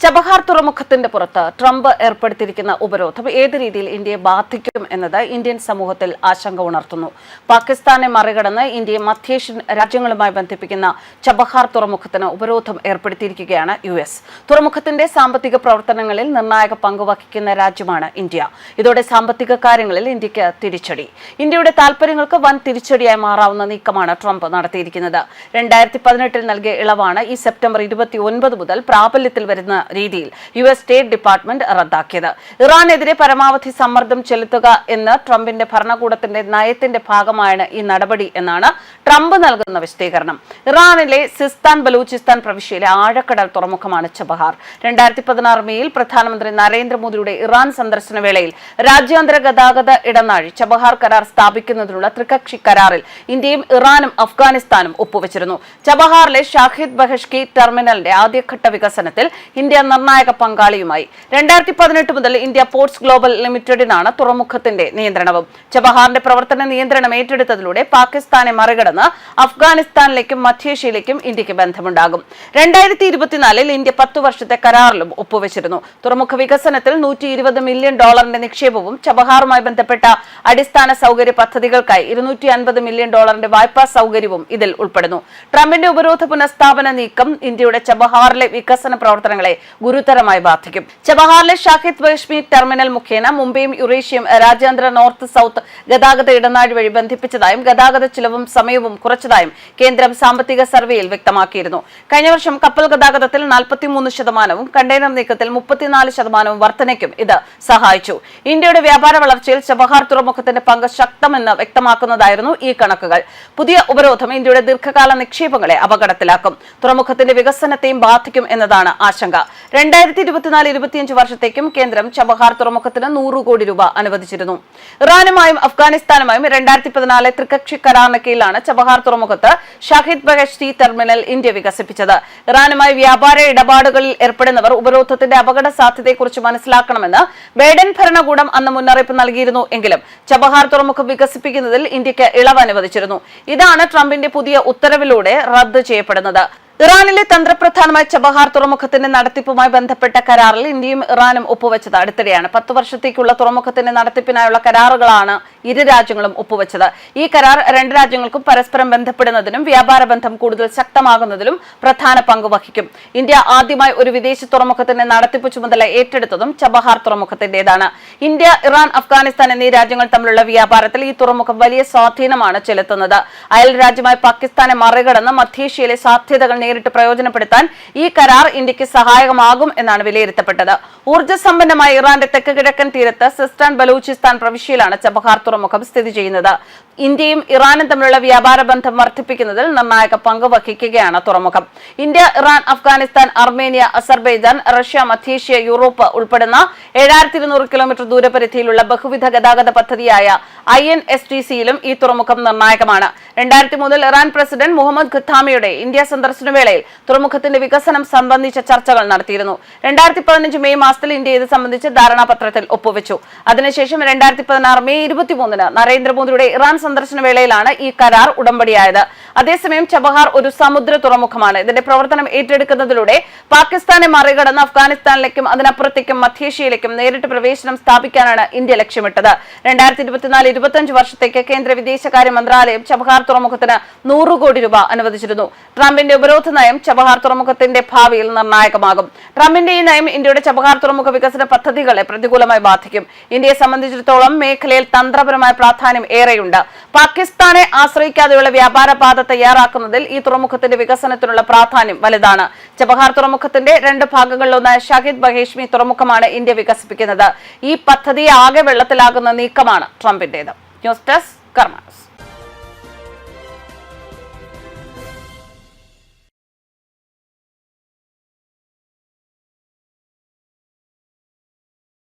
Chabahar തുറമുഖത്തിന്റെ പുറത്ത് Trump ഏർപ്പെടുത്തിയിരിക്കുന്ന ഉപരോധം ഏത് രീതിയിൽ ഇന്ത്യയെ ബാധിക്കും എന്നത് ഇന്ത്യൻ സമൂഹത്തിൽ ആശങ്ക ഉണർത്തുന്നു. പാകിസ്ഥാനെ മറികടന്ന് ഇന്ത്യയെ മധ്യേഷ്യൻ രാജ്യങ്ങളുമായി ബന്ധിപ്പിക്കുന്ന ചബഹാർ തുറമുഖത്തിന് ഉപരോധം ഏർപ്പെടുത്തിയിരിക്കുകയാണ് യു എസ്. തുറമുഖത്തിന്റെ സാമ്പത്തിക പ്രവർത്തനങ്ങളിൽ നിർണായക പങ്ക് വഹിക്കുന്ന രാജ്യമാണ് ഇന്ത്യ. ഇതോടെ സാമ്പത്തിക കാര്യങ്ങളിൽ ഇന്ത്യയ്ക്ക് തിരിച്ചടി. ഇന്ത്യയുടെ താൽപര്യങ്ങൾക്ക് വൻ തിരിച്ചടിയായി മാറാവുന്ന നീക്കമാണ് ട്രംപ് നടത്തിയിരിക്കുന്നത്. രണ്ടായിരത്തി പതിനെട്ടിൽ നൽകിയ ഇളവാണ് ഈ സെപ്റ്റംബർ ഇരുപത്തി ഒൻപത് മുതൽ പ്രാബല്യത്തിൽ വരുന്ന രീതിയിൽ യു എസ് സ്റ്റേറ്റ് ഡിപ്പാർട്ട്മെന്റ് റദ്ദാക്കിയത്. ഇറാനെതിരെ പരമാവധി സമ്മർദ്ദം ചെലുത്തുക എന്ന് ട്രംപിന്റെ ഭരണകൂടത്തിന്റെ നയത്തിന്റെ ഭാഗമാണ് ഈ നടപടി എന്നാണ് ട്രംപ് നൽകുന്ന വിശദീകരണം. ഇറാനിലെ സിസ്താൻ ബലൂചിസ്ഥാൻ പ്രവിശ്യയിലെ ആഴക്കടൽ തുറമുഖമാണ് ചബഹാർ. രണ്ടായിരത്തി പതിനാറ് മെയിൽ പ്രധാനമന്ത്രി നരേന്ദ്രമോദിയുടെ ഇറാൻ സന്ദർശന വേളയിൽ രാജ്യാന്തര ഗതാഗത ഇടനാഴി ചബഹാർ കരാർ സ്ഥാപിക്കുന്നതിനുള്ള ത്രികക്ഷി കരാറിൽ ഇന്ത്യയും ഇറാനും അഫ്ഗാനിസ്ഥാനും ഒപ്പുവച്ചിരുന്നു. ചബഹാറിലെ ഷാഹിദ് ബഹഷ്കി ടെർമിനലിന്റെ ആദ്യഘട്ട വികസനത്തിൽ ഇന്ത്യ നിർണായക പങ്കാളിയുമായി. രണ്ടായിരത്തി പതിനെട്ട് മുതൽ ഇന്ത്യ പോർട്സ് ഗ്ലോബൽ ലിമിറ്റഡിനാണ് തുറമുഖത്തിന്റെ നിയന്ത്രണവും. ചബഹാറിന്റെ പ്രവർത്തന നിയന്ത്രണം ഏറ്റെടുത്തതിലൂടെ പാകിസ്ഥാനെ മറികടന്ന് അഫ്ഗാനിസ്ഥാനിലേക്കും മധ്യേഷ്യയിലേക്കും ഇന്ത്യയ്ക്ക് ബന്ധമുണ്ടാകും. രണ്ടായിരത്തി ഇരുപത്തിനാലിൽ ഇന്ത്യ പത്ത് വർഷത്തെ കരാറിലും ഒപ്പുവച്ചിരുന്നു. തുറമുഖ വികസനത്തിൽ നൂറ്റി ഇരുപത് മില്യൺ ഡോളറിന്റെ നിക്ഷേപവും ചബഹാറുമായി ബന്ധപ്പെട്ട അടിസ്ഥാന സൗകര്യ പദ്ധതികൾക്കായി ഇരുന്നൂറ്റി അൻപത് മില്യൺ ഡോളറിന്റെ വായ്പാ സൗകര്യവും ഇതിൽ ഉൾപ്പെടുന്നു. ട്രംപിന്റെ ഉപരോധ പുനഃസ്ഥാപന നീക്കം ഇന്ത്യയുടെ ചബഹാറിലെ വികസന പ്രവർത്തനങ്ങളെ ഗുരുതരമായി ബാധിക്കും. ചബഹാറിലെ ഷാഹിദ് ബഷ്മി ടെർമിനൽ മുഖേന മുംബൈയും യുറേഷ്യയും രാജ്യാന്തര നോർത്ത് സൗത്ത് ഗതാഗത ഇടനാഴി വഴി ബന്ധിപ്പിച്ചതായും ഗതാഗത ചിലവും സമയവും കുറച്ചതായും കേന്ദ്രം സാമ്പത്തിക സർവേയിൽ വ്യക്തമാക്കിയിരുന്നു. കഴിഞ്ഞ വർഷം കപ്പൽ ഗതാഗതത്തിൽ നാൽപ്പത്തിമൂന്ന് ശതമാനവും കണ്ടെയ്നർ നീക്കത്തിൽ മുപ്പത്തിനാല് ശതമാനവും വർധനയ്ക്കും ഇത് സഹായിച്ചു. ഇന്ത്യയുടെ വ്യാപാര വളർച്ചയിൽ ചബഹാർ തുറമുഖത്തിന്റെ പങ്ക് ശക്തമെന്ന് വ്യക്തമാക്കുന്നതായിരുന്നു ഈ കണക്കുകൾ. പുതിയ ഉപരോധം ഇന്ത്യയുടെ ദീർഘകാല നിക്ഷേപങ്ങളെ അപകടത്തിലാക്കും. തുറമുഖത്തിന്റെ വികസനത്തെയും ബാധിക്കും എന്നതാണ് ആശങ്ക. രണ്ടായിരത്തി ഇരുപത്തിനാല് ഇരുപത്തിയഞ്ച് വർഷത്തേക്കും കേന്ദ്രം ചബഹാർ തുറമുഖത്തിന് നൂറ് കോടി രൂപ അനുവദിച്ചിരുന്നു. ഇറാനുമായും അഫ്ഗാനിസ്ഥാനുമായും രണ്ടായിരത്തി പതിനാല് ത്രികക്ഷി കരാറിന് കീഴിലാണ് ചബഹാർ തുറമുഖത്ത് ഷാഹിദ് ബഹഷ്തി ടെർമിനൽ ഇന്ത്യ വികസിപ്പിച്ചത്. ഇറാനുമായി വ്യാപാര ഇടപാടുകളിൽ ഏർപ്പെടുന്നവർ ഉപരോധത്തിന്റെ അപകട സാധ്യതയെക്കുറിച്ച് മനസ്സിലാക്കണമെന്ന് ബൈഡൻ ഭരണകൂടം അന്ന് മുന്നറിയിപ്പ് നൽകിയിരുന്നു എങ്കിലും ചബഹാർ തുറമുഖം വികസിപ്പിക്കുന്നതിൽ ഇന്ത്യയ്ക്ക് ഇളവ് അനുവദിച്ചിരുന്നു. ഇതാണ് ട്രംപിന്റെ പുതിയ ഉത്തരവിലൂടെ റദ്ദ് ചെയ്യപ്പെടുന്നത്. ഇറാനിലെ തന്ത്രപ്രധാനമായ ചബഹാർ തുറമുഖത്തിന്റെ നടത്തിപ്പുമായി ബന്ധപ്പെട്ട കരാറിൽ ഇന്ത്യയും ഇറാനും ഒപ്പുവെച്ചത്. അടുത്തിടെയാണ് പത്ത് വർഷത്തേക്കുള്ള തുറമുഖത്തിന്റെ നടത്തിപ്പിനായുള്ള കരാറുകളാണ് ഇരു രാജ്യങ്ങളും ഒപ്പുവെച്ചത്. ഈ കരാർ രണ്ട് രാജ്യങ്ങൾക്കും പരസ്പരം ബന്ധപ്പെടുന്നതിനും വ്യാപാര ബന്ധം കൂടുതൽ ശക്തമാകുന്നതിലും പ്രധാന പങ്ക് വഹിക്കും. ഇന്ത്യ ആദ്യമായി ഒരു വിദേശ തുറമുഖത്തിന്റെ നടത്തിപ്പ് ചുമതല ഏറ്റെടുത്തതും ചബഹാർ തുറമുഖത്തിന്റേതാണ്. ഇന്ത്യ ഇറാൻ അഫ്ഗാനിസ്ഥാൻ എന്നീ രാജ്യങ്ങൾ തമ്മിലുള്ള വ്യാപാരത്തിൽ ഈ തുറമുഖം വലിയ സ്വാധീനമാണ് ചെലുത്തുന്നത്. അയൽ രാജ്യമായ പാകിസ്ഥാനെ മറികടന്ന് മധ്യേഷ്യയിലെ സാധ്യതകൾ നേരിട്ട് പ്രയോജനപ്പെടുത്താൻ ഈ കരാർ ഇന്ത്യയ്ക്ക് സഹായകമാകും എന്നാണ് വിലയിരുത്തപ്പെട്ടത്. ഊർജസമ്പന്നമായ ഇറാന്റെ തെക്ക് കിഴക്കൻ തീരത്ത് സിസ്റ്റാൻ ബലൂചിസ്ഥാൻ പ്രവിശ്യയിലാണ് ചബഹാർ തുറമുഖം സ്ഥിതി ചെയ്യുന്നത്. ഇന്ത്യയും ഇറാനും തമ്മിലുള്ള വ്യാപാര ബന്ധം വർദ്ധിപ്പിക്കുന്നതിൽ നിർണായക പങ്ക് വഹിക്കുകയാണ് തുറമുഖം. India Iran Afghanistan Armenia Azerbaijan Russia മധ്യേഷ്യ Europe ഉൾപ്പെടുന്ന ഏഴായിരത്തി ഇരുന്നൂറ് കിലോമീറ്റർ ദൂരപരിധിയിലുള്ള ബഹുവിധ ഗതാഗത പദ്ധതിയായ ഐ എൻ എസ് ടി സിയിലും ഈ തുറമുഖം നിർണായകമാണ്. രണ്ടായിരത്തി മൂന്നിൽ ഇറാൻ പ്രസിഡന്റ് മുഹമ്മദ് ഖത്താമിയുടെ ഇന്ത്യ സന്ദർശന വേളയിൽ തുറമുഖത്തിന്റെ വികസനം സംബന്ധിച്ച ചർച്ചകൾ നടത്തിയിരുന്നു. രണ്ടായിരത്തി പതിനഞ്ച് മെയ് മാസത്തിൽ ഇന്ത്യ ഇത് സംബന്ധിച്ച് ധാരണാപത്രത്തിൽ ഒപ്പുവെച്ചു. അതിനുശേഷം രണ്ടായിരത്തി പതിനാറ് മെയ് ഇരുപത്തിമൂന്നിന് നരേന്ദ്രമോദിയുടെ ഇറാൻ സന്ദർശന വേളയിലാണ് ഈ കരാർ ഉടമ്പടിയായത്. അതേസമയം ചബഹാർ ഒരു സമുദ്ര തുറമുഖമാണ്. ഇതിന്റെ പ്രവർത്തനം ഏറ്റെടുക്കുന്നതിലൂടെ പാകിസ്ഥാനെ മറികടന്ന് അഫ്ഗാനിസ്ഥാനിലേക്കും അതിനപ്പുറത്തേക്കും മധ്യേഷ്യയിലേക്കും നേരിട്ട് പ്രവേശനം സ്ഥാപിക്കാനാണ് ഇന്ത്യ ലക്ഷ്യമിട്ടത്. രണ്ടായിരത്തി ഇരുപത്തിനാല് ഇരുപത്തിയഞ്ച് വർഷത്തേക്ക് കേന്ദ്ര വിദേശകാര്യ മന്ത്രാലയം ചബഹാർ തുറമുഖത്തിന് നൂറ് കോടി രൂപ അനുവദിച്ചിരുന്നു. ട്രംപിന്റെ ഉപരോധ നയം ചബഹാർ തുറമുഖത്തിന്റെ ഭാവിയിൽ നിർണായകമാകും. ട്രംപിന്റെ ഈ നയം ഇന്ത്യയുടെ ചബഹാർ തുറമുഖ വികസന പദ്ധതികളെ പ്രതികൂലമായി ബാധിക്കും. ഇന്ത്യയെ സംബന്ധിച്ചിടത്തോളം മേഖലയിൽ തന്ത്രപരമായ പ്രാധാന്യം ഏറെയുണ്ട്. പാകിസ്ഥാനെ ആശ്രയിക്കാതെയുള്ള വ്യാപാര പാത തയ്യാറാക്കുന്നതിൽ ഈ തുറമുഖത്തിന്റെ വികസനത്തിനുള്ള പ്രാധാന്യം വലുതാണ്. ചബഹാർ തുറമുഖത്തിന്റെ രണ്ട് ഭാഗങ്ങളിലൊന്നായ ഷാഹിദ് ബഹേഷ്മി തുറമുഖമാണ് ഇന്ത്യ വികസിപ്പിക്കുന്നത്. ഈ പദ്ധതിയെ ആകെ വെള്ളത്തിലാകുന്ന നീക്കമാണ് ട്രംപിന്റേത്. News desk karmas